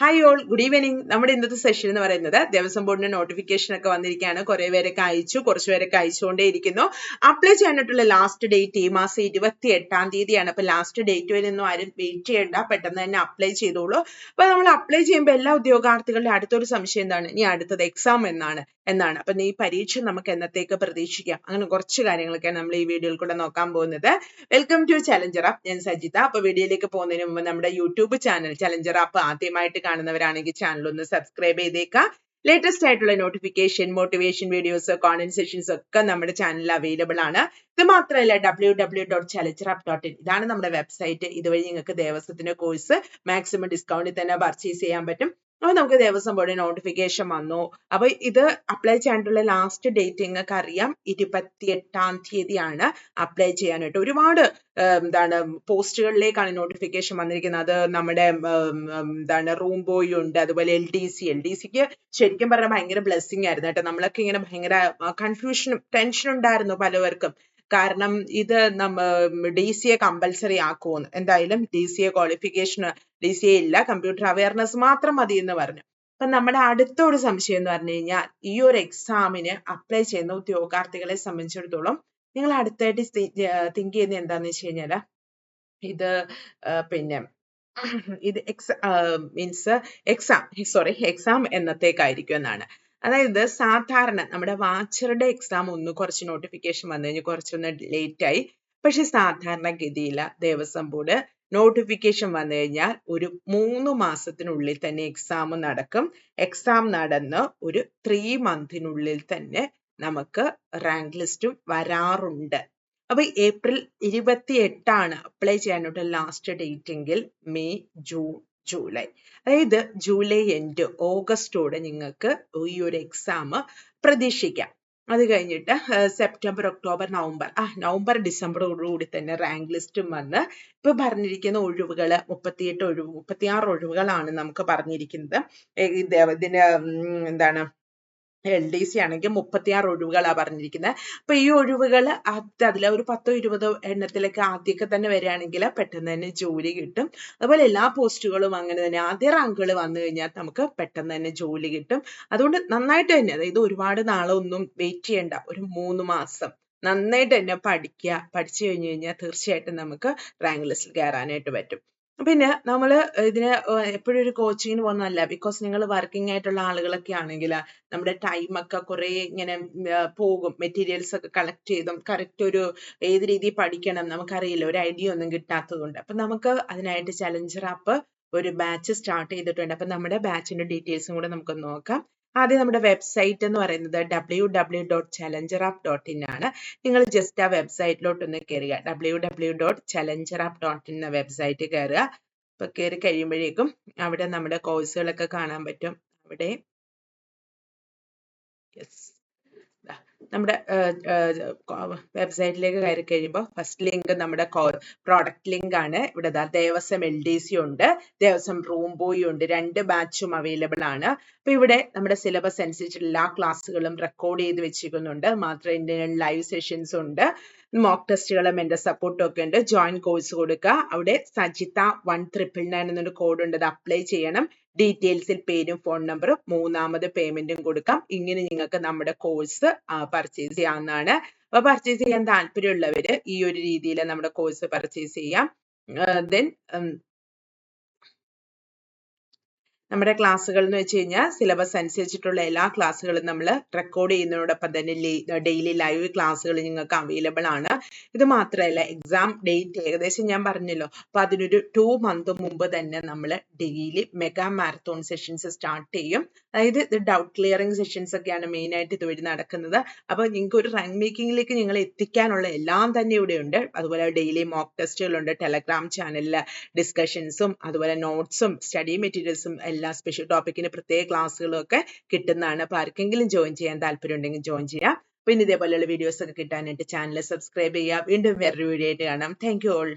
Hi all good evening നമ്മുടെ ഇന്നത്തെ session എന്ന് പറയുന്നത് ദേവസ്വം ബോർഡിന്റെ നോട്ടിഫിക്കേഷൻ ഒക്കെ വന്നിരിക്കുകയാണ്. കുറെ പേരൊക്കെ അയച്ചു കുറച്ച് പേരൊക്കെ അയച്ചുകൊണ്ടേ ഇരിക്കുന്നു. അപ്ലൈ ചെയ്യാനായിട്ടുള്ള ലാസ്റ്റ് ഡേറ്റ് ഈ മാസം ഇരുപത്തി എട്ടാം തീയതിയാണ്. അപ്പൊ ലാസ്റ്റ് ഡേറ്റ് വരെ ഒന്നും ആരും വെയിറ്റ് ചെയ്യണ്ട. പെട്ടെന്ന് തന്നെ അപ്ലൈ ചെയ്തോളൂ. അപ്പൊ നമ്മൾ അപ്ലൈ ചെയ്യുമ്പോൾ എല്ലാ ഉദ്യോഗാർത്ഥികളുടെ അടുത്തൊരു സംശയം എന്താണ്? ഇനി അടുത്തത് എക്സാം എന്നാണ്. എന്നാണ്. അപ്പം ഈ പരീക്ഷ നമുക്ക് എന്നത്തേക്ക് പ്രതീക്ഷിക്കാം? അങ്ങനെ കുറച്ച് കാര്യങ്ങളൊക്കെയാണ് നമ്മൾ ഈ വീഡിയോയിൽ കൂടെ നോക്കാൻ പോകുന്നത്. വെൽക്കം ടു ചലഞ്ചർ ആപ്പ് ഞാൻ സജിത. അപ്പൊ വീഡിയോയിലേക്ക് പോകുന്നതിന് മുമ്പ് നമ്മുടെ യൂട്യൂബ് ചാനൽ ചലഞ്ചർ ആപ്പ് ആദ്യമായിട്ട് കാണുന്നവരാണെങ്കിൽ ചാനൽ ഒന്ന് സബ്സ്ക്രൈബ് ചെയ്തേക്കാം. ലേറ്റസ്റ്റ് ആയിട്ടുള്ള notification motivation videos conversations sessions ഒക്കെ നമ്മുടെ ചാനലിൽ അവൈലബിൾ ആണ്. ഇത് മാത്രമല്ല W W dot challenger app dot in ഇതാണ് നമ്മുടെ വെബ്സൈറ്റ് ഇതുവഴി നിങ്ങൾക്ക് ദേവസ്വത്തിന്റെ കോഴ്സ് മാക്സിമം ഡിസ്കൗണ്ടിൽ തന്നെ പർച്ചേസ് ചെയ്യാൻ പറ്റും. അപ്പൊ നമുക്ക് ദേവസ്വം ബോർഡ് നോട്ടിഫിക്കേഷൻ വന്നു. അപ്പൊ ഇത് അപ്ലൈ ചെയ്യാനുള്ള ലാസ്റ്റ് ഡേറ്റ് നിങ്ങൾക്ക് അറിയാം ഇരുപത്തി എട്ടാം തീയതിയാണ് അപ്ലൈ ചെയ്യാനായിട്ട്. ഒരുപാട് എന്താണ് പോസ്റ്റുകളിലേക്കാണ് നോട്ടിഫിക്കേഷൻ വന്നിരിക്കുന്നത്. നമ്മുടെ എന്താണ് റൂം ബോയ് ഉണ്ട് അതുപോലെ L D C L D സിക്ക് ശരിക്കും പറഞ്ഞാൽ ഭയങ്കര ബ്ലെസ്സിങ് ആയിരുന്നു കേട്ടോ. നമ്മളൊക്കെ ഇങ്ങനെ ഭയങ്കര കൺഫ്യൂഷനും ടെൻഷനും ഉണ്ടായിരുന്നു പലവർക്കും. കാരണം ഇത് നമ്മ ഡി സി എ കമ്പൽസറി ആക്കുമെന്ന് എന്തായാലും D C A qualification D C A ഇല്ല കമ്പ്യൂട്ടർ അവയർനെസ് മാത്രം മതി എന്ന് പറഞ്ഞു. അപ്പൊ നമ്മുടെ അടുത്ത ഒരു സംശയം എന്ന് പറഞ്ഞു കഴിഞ്ഞാൽ ഈ ഒരു എക്സാമിന് അപ്ലൈ ചെയ്യുന്ന ഉദ്യോഗാർത്ഥികളെ സംബന്ധിച്ചിടത്തോളം നിങ്ങൾ അടുത്തായിട്ട് തിങ്ക് ചെയ്യുന്നത് എന്താന്ന് വെച്ച് കഴിഞ്ഞാൽ ഇത് പിന്നെ ഇത് exa means exam sorry exam എന്നത്തേക്കായിരിക്കും എന്നാണ്. അതായത് സാധാരണ നമ്മുടെ വാച്ചറുടെ എക്സാം ഒന്ന് കുറച്ച് നോട്ടിഫിക്കേഷൻ വന്നു കഴിഞ്ഞ് കുറച്ചൊന്ന് ലേറ്റ് ആയി. പക്ഷെ സാധാരണ ഗതിയില്ല ദേവസ്വം ബോർഡ് നോട്ടിഫിക്കേഷൻ വന്നു കഴിഞ്ഞാൽ ഒരു മൂന്ന് മാസത്തിനുള്ളിൽ തന്നെ എക്സാം നടക്കും. എക്സാം നടന്ന് ഒരു ത്രീ മന്തിനുള്ളിൽ തന്നെ നമുക്ക് റാങ്ക് ലിസ്റ്റും വരാറുണ്ട്. അപ്പൊ ഏപ്രിൽ ഇരുപത്തി എട്ടാണ് അപ്ലൈ ചെയ്യാനുള്ള ലാസ്റ്റ് ഡേറ്റ് എങ്കിൽ മെയ് ജൂൺ ജൂലൈ. അതായത് ജൂലൈ എൻഡ് ഓഗസ്റ്റോടെ നിങ്ങൾക്ക് ഈ ഒരു എക്സാം പ്രതീക്ഷിക്കാം. അത് കഴിഞ്ഞിട്ട് സെപ്റ്റംബർ ഒക്ടോബർ നവംബർ. ആ നവംബർ ഡിസംബറോടുകൂടി തന്നെ റാങ്ക് ലിസ്റ്റും വന്ന് ഇപ്പൊ പറഞ്ഞിരിക്കുന്ന ഒഴിവുകൾ മുപ്പത്തിയെട്ട് ഒഴിവ് മുപ്പത്തിയാറ് ഒഴിവുകളാണ് നമുക്ക് പറഞ്ഞിരിക്കുന്നത്. ഇതിന് എന്താണ് എൽ ഡി സി ആണെങ്കിൽ മുപ്പത്തിയാറ് ഒഴിവുകളാണ് പറഞ്ഞിരിക്കുന്നത് അപ്പൊ ഈ ഒഴിവുകൾ അതിലെ ഒരു പത്തോ ഇരുപതോ എണ്ണത്തിലൊക്കെ ആദ്യമൊക്കെ തന്നെ വരികയാണെങ്കിൽ പെട്ടെന്ന് തന്നെ ജോലി കിട്ടും. അതുപോലെ എല്ലാ പോസ്റ്റുകളും അങ്ങനെ തന്നെ. ആദ്യ റാങ്കുകൾ വന്നു കഴിഞ്ഞാൽ നമുക്ക് പെട്ടെന്ന് തന്നെ ജോലി കിട്ടും. അതുകൊണ്ട് നന്നായിട്ട് തന്നെ അതായത് ഒരുപാട് നാളൊന്നും വെയിറ്റ് ചെയ്യേണ്ട. ഒരു മൂന്ന് മാസം നന്നായിട്ട് തന്നെ പഠിക്കുക പഠിച്ചു കഴിഞ്ഞു കഴിഞ്ഞാൽ തീർച്ചയായിട്ടും നമുക്ക് റാങ്ക് ലിസ്റ്റിൽ കയറാനായിട്ട് പറ്റും. പിന്നെ നമ്മൾ ഇതിന് എപ്പോഴും ഒരു കോച്ചിങ്ങിന് പോകുന്നതല്ല. ബിക്കോസ് നിങ്ങൾ വർക്കിംഗ് ആയിട്ടുള്ള ആളുകളൊക്കെ ആണെങ്കിൽ നമ്മുടെ ടൈം ഒക്കെ കുറെ ഇങ്ങനെ പോകും. മെറ്റീരിയൽസ് ഒക്കെ കളക്ട് ചെയ്തും കറക്റ്റ് ഒരു ഏത് രീതിയിൽ പഠിക്കണം നമുക്കറിയില്ല. ഒരു ഐഡിയ ഒന്നും കിട്ടാത്തതുകൊണ്ട്. അപ്പം നമുക്ക് അതിനായിട്ട് ചലഞ്ചർ ആപ്പ് ഒരു ബാച്ച് സ്റ്റാർട്ട് ചെയ്തിട്ടുണ്ട്. അപ്പൊ നമ്മുടെ ബാച്ചിന്റെ ഡീറ്റെയിൽസും കൂടെ നമുക്ക് നോക്കാം. ആദ്യം നമ്മുടെ വെബ്സൈറ്റ് എന്ന് പറയുന്നത് W W dot challenger app dot in ആണ്. നിങ്ങൾ ജസ്റ്റ് ആ വെബ്സൈറ്റിലോട്ട് ഒന്ന് കയറുക W W dot challenger app dot in എന്ന വെബ്സൈറ്റ് കയറുക ഇപ്പൊ കയറി കഴിയുമ്പോഴേക്കും അവിടെ നമ്മുടെ കോഴ്സുകളൊക്കെ കാണാൻ പറ്റും. അവിടെ. യെസ് നമ്മുടെ വെബ്സൈറ്റിലേക്ക് കയറി കഴിയുമ്പോൾ ഫസ്റ്റ് ലിങ്ക് നമ്മുടെ പ്രോഡക്റ്റ് ലിങ്ക് ആണ്. ഇവിടെ ദേവസ്വം എൽ ഡി സി ഉണ്ട് ദേവസ്വം റൂം ബോയ് ഉണ്ട് രണ്ട് ബാച്ചും അവൈലബിൾ ആണ്. അപ്പൊ ഇവിടെ നമ്മുടെ സിലബസ് അനുസരിച്ച് എല്ലാ ക്ലാസ്സുകളും റെക്കോർഡ് ചെയ്ത് വെച്ചിരിക്കുന്നുണ്ട്. മാത്രം ഇന്ത്യൻ ലൈവ് സെഷൻസ് ഉണ്ട്. മോക്ക് ടെസ്റ്റുകളും എന്റെ സപ്പോർട്ടും ഒക്കെ ഉണ്ട്. ജോയിൻ കോഴ്സ് കൊടുക്കുക. അവിടെ സജിത വൺ ട്രിപ്പിൾ നയൻ എന്നൊരു കോഡ് ഉണ്ട്. അത് അപ്ലൈ ചെയ്യണം. ഡീറ്റെയിൽസിൽ പേരും ഫോൺ നമ്പറും മൂന്നാമത് പേയ്മെന്റും കൊടുക്കാം. ഇങ്ങനെ നിങ്ങൾക്ക് നമ്മുടെ കോഴ്സ് പർച്ചേസ് ചെയ്യാവുന്നതാണ്. അപ്പൊ പർച്ചേസ് ചെയ്യാൻ താല്പര്യമുള്ളവര് ഈ ഒരു രീതിയിൽ നമ്മുടെ കോഴ്സ് പർച്ചേസ് ചെയ്യാം. ദെൻ നമ്മുടെ ക്ലാസ്സുകൾ എന്ന് വെച്ച് കഴിഞ്ഞാൽ സിലബസ് അനുസരിച്ചിട്ടുള്ള എല്ലാ ക്ലാസ്സുകളും നമ്മൾ റെക്കോർഡ് ചെയ്യുന്നതോടൊപ്പം തന്നെ ഡെയിലി ലൈവ് ക്ലാസ്സുകൾ നിങ്ങൾക്ക് അവൈലബിൾ ആണ്. ഇത് മാത്രമല്ല എക്സാം ഡേറ്റ് ഏകദേശം ഞാൻ പറഞ്ഞല്ലോ. അപ്പൊ അതിനൊരു ടു മന്ത് മുമ്പ് തന്നെ നമ്മൾ daily mega marathon sessions start ചെയ്യും. അതായത് ഇത് ഡൗട്ട് ക്ലിയറിംഗ് സെഷൻസ് ഒക്കെയാണ് മെയിൻ ആയിട്ട് ഇതുവഴി നടക്കുന്നത്. അപ്പോൾ നിങ്ങൾക്ക് ഒരു റാങ്ക് മേക്കിംഗിലേക്ക് നിങ്ങൾ എത്തിക്കാനുള്ള എല്ലാം തന്നെ ഇവിടെ ഉണ്ട് അതുപോലെ ഡെയിലി മോക്ക് ടെസ്റ്റുകളുണ്ട് ടെലഗ്രാം ചാനലിൽ ഡിസ്കഷൻസും അതുപോലെ നോട്ട്സും സ്റ്റഡി മെറ്റീരിയൽസും എല്ലാ സ്പെഷ്യൽ ടോപ്പിക്കിന് പ്രത്യേക ക്ലാസ്സുകളും ഒക്കെ കിട്ടുന്നതാണ്. അപ്പൊ ആർക്കെങ്കിലും ജോയിൻ ചെയ്യാൻ താല്പര്യം ഉണ്ടെങ്കിൽ ജോയിൻ ചെയ്യാം പിന്നെ ഇതേപോലെയുള്ള വീഡിയോസ് ഒക്കെ കിട്ടാനായിട്ട് ചാനൽ സബ്സ്ക്രൈബ് ചെയ്യുക. വീണ്ടും വേറൊരു വീഡിയോ ആയിട്ട് കാണാം. Thank you all